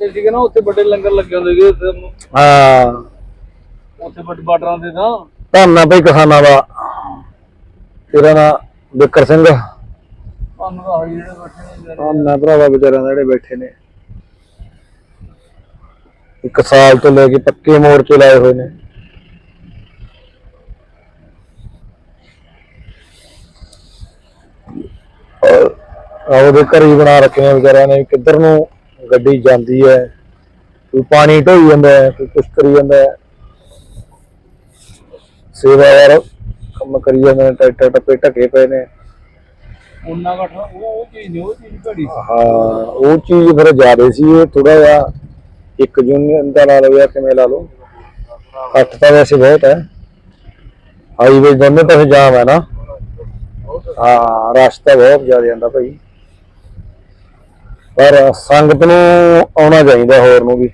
ਪਿੱਛੇ ਸੀਗੇ ਨਾ ਉੱਥੇ ਵੱਡੇ ਲੰਗਰ ਲੱਗੇ ਹੁੰਦੇ ਸੀਗੇ ਉੱਥੇ- ਹਾਂ। ਉੱਥੇ ਵੱਡੇ ਬਾਰਡਰਾਂ ਤੇ ਤਾਂ। ਧੰਨਾ ਭਾਈ ਕਿਸਾਨਾਂ ਦਾ। ਤੇਰਾ ਨਾਂ ਬਿਕਰ ਸਿੰਘ। ਤੁਹਾਨੂੰ ਤਾਂ ਹਾਈ ਜਿਹੜੇ ਬੈਠੇ ਨੇ ਜਿਹੜੇ- ਧੰਨਾ ਭਰਾਵਾ ਵਿਚਾਰਿਆਂ ਦੇ ਜਿਹੜੇ ਬੈਠੇ ਨੇ। ਇੱਕ ਸਾਲ ਤੋਂ ਲੈ ਕੇ ਪੱਕੇ ਮੋਰਚੇ ਲਾਏ ਹੋਏ ਨੇ। ਆਹ ਉਹਦੇ ਘਰ ਹੀ ਬਣਾ ਰੱਖੇ ਨੇ ਵਿਚਾਰਿਆਂ ਨੇ। ਕਿੱਧਰ ਨੂੰ ਗੱਡੀ ਜਾਂਦੀ ਹੈ ਕੋਈ ਪਾਣੀ ਢੋਈ ਜਾਂਦਾ ਹੈ ਕੋਈ ਕੁਛ ਕਰੀ ਜਾਂਦਾ ਹੈ। ਸੇਵਾਦਾਰ ਕੰਮ ਕਰੀ ਜਾਂਦੇ ਨੇ ਟਰੈਕਟਰ ਟੱਪੇ ਢਕੇ ਪਏ ਨੇ। ਉਹਨਾਂ ਘੱਟ ਉਹ ਉਹ ਚੀਜ਼ ਨਹੀਂ ਉਹ ਚੀਜ਼ ਘੜੀ ਹਾਂ ਉਹ ਚੀਜ਼ ਫਿਰ ਜ਼ਿਆਦੇ ਸੀ ਇਹ ਥੋੜਾ ਜਿਹਾ ਇੱਕ ਜੂਨ ਦਾ ਲਾ ਲਓ ਜਾਂ ਕਿਵੇਂ ਲਾ ਲਓ। ਅੱਠ ਤਾਂ ਵੈਸੇ ਬਹੁਤ ਹੈ। ਹਾਈਵੇ ਦੋਨੇ ਪਾਸੇ ਜਾਮ ਹੈ ਨਾ। ਹਾਂ ਰਸਤਾ ਬਹੁਤ ਜ਼ਿਆਦਾ ਆਂਦਾ ਭਾਈ। ਪਰ ਸੰਗਤ ਨੂੰ ਆਉਣਾ ਚਾਹੀਦਾ ਹੋਰ ਨੂੰ ਵੀ।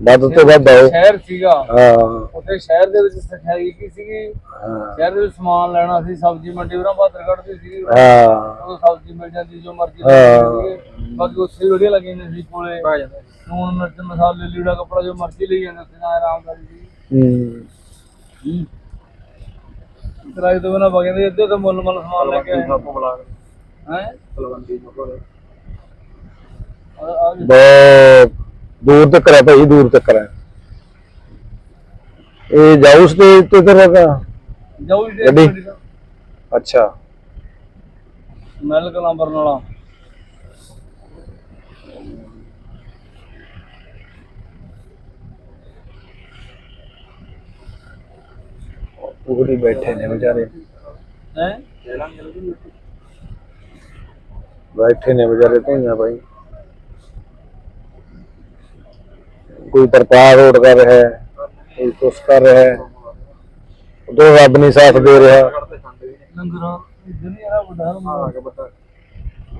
ਵੱਧ ਤੋਂ ਵੱਧ ਆਓ। ਸ਼ਹਿਰ ਸੀਗਾ। ਹਾਂ। ਉੱਥੇ ਸ਼ਹਿਰ ਦੇ ਵਿੱਚ ਸਖਾਈ ਕੀ ਸੀਗੀ? ਹਾਂ, ਸ਼ਹਿਰ ਦੇ ਵਿੱਚ ਸਮਾਨ ਲੈਣਾ ਸੀ ਸਬਜ਼ੀ ਮੰਡੀ ਉਹਨਾਂ ਬਾਦਰ ਕੱਢਦੇ ਸੀ ਹਾਂ। ਉਹ ਸਬਜ਼ੀ ਮਿਲ ਜਾਂਦੀ ਜੋ ਮਰਜ਼ੀ ਬਾਕੀ ਉੱਥੇ ਵਧੀਆ ਲੱਗੇ ਨੇ ਸੀ ਕੋਲੇ। ਨੂਨ ਮਿਰਚ ਮਸਾਲੇ ਲੀੜਾ ਕੱਪੜਾ ਜੋ ਮਰਜ਼ੀ ਲਈ ਜਾਂਦੇ ਸੀ ਨਾ ਆਰਾਮਦਾਰੀ ਸੀ ਹੂੰ। ਕਿਰਾਏ ਤੋਂ ਬਿਨਾ ਵਗੇ ਦੇ ਇੱਥੇ ਤਾਂ ਮੁੱਲ ਮੁੱਲ ਸਮਾਨ ਲੈ ਕੇ ਆਏ। ਬਹੁਤ ਦੂਰ ਤੱਕ ਹੈ ਭਾਈ ਦੂਰ ਤੱਕ ਹੈ ਇਹ ਜਾਊ ਸਟੇਜ ਤੇ ਤੇ ਰਗਾ ਜਾਊ ਜੀ ਗੱਡੀ? ਅੱਛਾ। ਮਹਿਲ ਕਲਾਂ ਬਰਨਾਲਾ ਪੂਰੀ ਬੈਠੇ ਨੇ ਵਿਚਾਰੇ। ਹੈ? ਬੈਠੇ ਨੇ ਵਿਚਾਰੇ ਧੋਈਆਂ ਭਾਈ। ਕੋਈ ਤਰਪਾਲ ਰੋਡ ਕਰ ਰਿਹਾ ਹੈ ਕੋਈ ਕੁਛ ਕਰ ਰਿਹਾ ਹੈ। ਉਦੋਂ ਰੱਬ ਨਹੀਂ ਸਾਥ ਦੇ ਰਿਹਾ। ਵੱਡਾ ਕੇ ਬੱਟਾ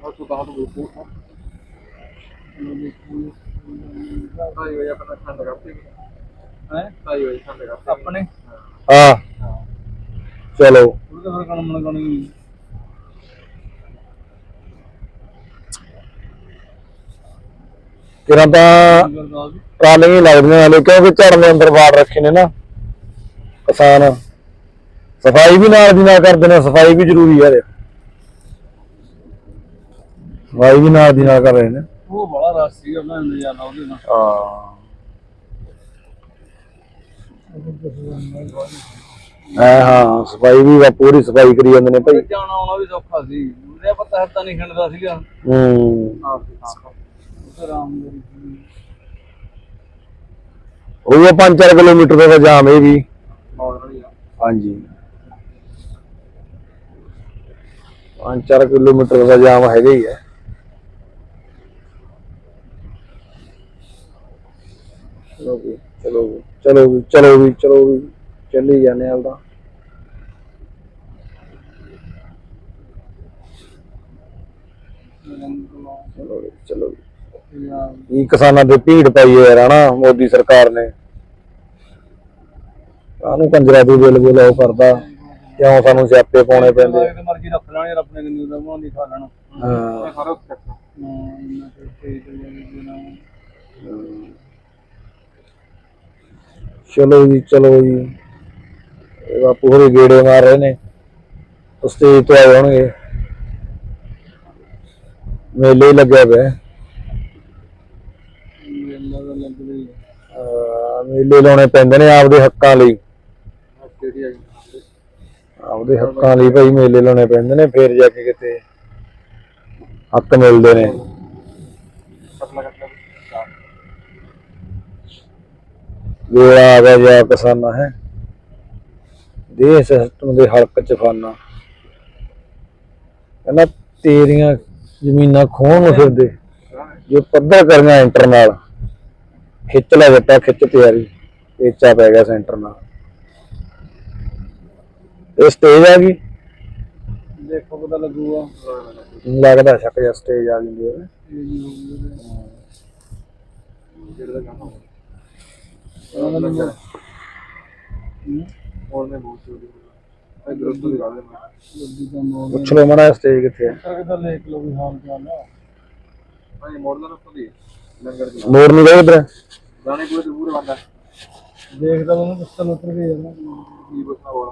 ਉਹ ਤੋਂ ਆਪਣਾ ਖੰਡ ਕਰਤੀ। ਹੈ? ਆਈ ਹੋਈ ਖੰਡ ਕਰਤੀ। ਆਪਣੇ? ਹਾਂ। ਚਲੋ। ਉਹਦੇ ਫਿਰ ਕਣ ਮਣ ਕਣੀ ਕਿਰਾਂ ਤਾਂ ਟਰਾਲੀਆਂ ਹੀ ਲੱਗਦੀਆਂ ਹਲੇ ਕਿਉਂਕਿ ਝੜ ਦੇ ਅੰਦਰ ਵਾੜ ਰੱਖੇ ਨੇ ਨਾ। ਕਿਸਾਨ ਸਫ਼ਾਈ ਵੀ ਨਾਲ ਦੀ ਨਾਲ ਕਰਦੇ ਨੇ ਸਫ਼ਾਈ ਵੀ ਜ਼ਰੂਰੀ ਯਾਰ ਸਫ਼ਾਈ ਵੀ ਨਾਲ ਦੀ ਨਾਲ ਕਰ ਰਹੇ ਨੇ। ਉਹ ਬੜਾ ਰਸ ਸੀਗਾ ਮੈਂ ਨਜ਼ਾਰਾ ਉਹਦੇ ਨਾਲ। ਹਾਂ। ਹਾਂ ਹਾਂ ਸਫ਼ਾਈ ਵੀ ਵਾ ਪੂਰੀ ਸਫ਼ਾਈ ਕਰੀ ਜਾਂਦੇ ਨੇ ਭਾਈ। ਜਾਣਾ ਆਉਣਾ ਵੀ ਸੌਖਾ ਸੀ। ਉਹਦੇ ਪਤਾ ਹੱਤਾ ਨਹੀਂ ਖਿੰਡਦਾ ਸੀਗਾ। ਹੂੰ। ਆਪ ਦੀ 5-4 ਕਿਲੋਮੀਟਰ ਦਾ ਜਾਮ ਇਹ ਵੀ। ਹਾਂਜੀ। 5-4 ਕਿਲੋਮੀਟਰ ਦਾ ਜਾਮ ਹੈਗਾ ਹੀ ਹੈ। ਚਲੋ ਵੀ ਚਲੋ ਵੀ ਚਲੋ ਵੀ ਚਲੋ ਵੀ ਚਲੋ ਵੀ ਚੱਲੀ ਜਾਂਦੇ ਹਾਲ ਤਾਂ। ਚਲੋ ਚਲੋ ਕੀ ਕਿਸਾਨਾਂ ਦੇ ਭੀੜ ਪਾਈ ਯਾਰ ਹਨਾ ਮੋਦੀ ਸਰਕਾਰ ਨੇ। ਕਾਹਨੂੰ ਕੰਜਰਾ ਦੀ ਬਿੱਲ ਬਿੱਲ ਉਹ ਕਰਦਾ? ਕਿਉਂ ਸਾਨੂੰ ਸਿਆਪੇ ਪਾਉਣੇ ਪੈਂਦੇ? ਤੇ ਮਰਜ਼ੀ ਰੱਖ ਲੈਣੀ ਰੱਬ ਨੇ ਕਿੰਨੀ ਦਾ ਬਣਾਉਣੀ ਖਾ ਲੈਣਾ। ਹਾਂ। ਸਾਰਾ ਉੱਥੇ ਚੱਕਰ ਹਾਂ ਇੰਨਾ ਫਿਰ ਤੇ ਚੱਲ ਜੀ ਚਲੋ ਜੀ। ਇਹ ਬਾਪੂ ਹੋਰੇ ਗੇੜੇ ਮਾਰ ਰਹੇ ਨੇ। ਸਟੇਜ ਤੋਂ ਆਏ ਹੋਣਗੇ ਮੇਲੇ ਲੱਗਿਆ ਪਿਆ ਹੈ। ਮੇਲਾ ਤਾਂ ਲੱਗ ਰਹੀ ਹੈ ਅਹ ਮੇਲੇ ਲਾਉਣੇ ਪੈਂਦੇ ਨੇ ਆਪਦੇ ਹੱਕਾਂ ਲਈ। ਆਪਦੇ ਹੱਕਾਂ ਲਈ ਭਾਈ ਮੇਲੇ ਲਾਉਣੇ ਪੈਂਦੇ ਨੇ ਫੇਰ ਜਾ ਕੇ ਕਿਤੇ ਹੱਕ ਮਿਲਦੇ ਨੇ। ਵੇਲਾ ਆ ਗਿਆ ਜਾ ਕਿਸਾਨਾ ਹੈ? ਦੇਸ਼ ਸਿਸਟਮ ਦੇ ਹਲਕ ਚ ਫਾਨਾ। ਕਹਿੰਦਾ ਤੇਰੀਆਂ ਜ਼ਮੀਨਾਂ ਖੋਣ ਨੂੰ ਫਿਰਦੇ ਜੋ ਪੱਧਰ ਕਰੀਆਂ ਇੰਟਰ ਨਾਲ। ਖਿੱਚ ਲੈ ਜੱਟਾ ਖਿੱਚ ਤਿਆਰੀ। ਪੇਚਾ ਪੈ ਗਿਆ ਸੈਂਟਰ ਨਾਲ। ਇਹ ਸਟੇਜ ਆ ਗਈ? ਦੇਖੋ ਪਤਾ ਲੱਗੂਗਾ। ਲੱਗਦਾ ਸ਼ੱਕ ਜਿਹਾ ਸਟੇਜ ਆ ਗਈ ਹੈ ਜਿਹੜਾ ਕੰਮ ਹੋਰ ਨੇ ਬਹੁਤ ਚੋਰੀ ਹੈ ਪੁੱਛ ਲਓ ਮੜਾ ਸਟੇਜ ਕਿੱਥੇ ਹੈ ਕਿੱਦਾਂ ਦੇਖ ਲਓ ਵੀ ਹਾਲ ਚਾਲ ਆ। ਭਾਈ ਮੋੜ ਲਾ ਦੀ ਲੰਗਰ ਦੀ। ਮੋੜ ਨਹੀਂ ਦਾਣੇ ਤੇ ਪੂਰੇ ਬੰਦਾ ਦੇਖਦਾ ਉਹਨੂੰ ਪੁੱਛਣ ਉਤਰ ਕੇ ਜਾਣਾ। ਕੀ ਬਸਣਾ ਬੋਲ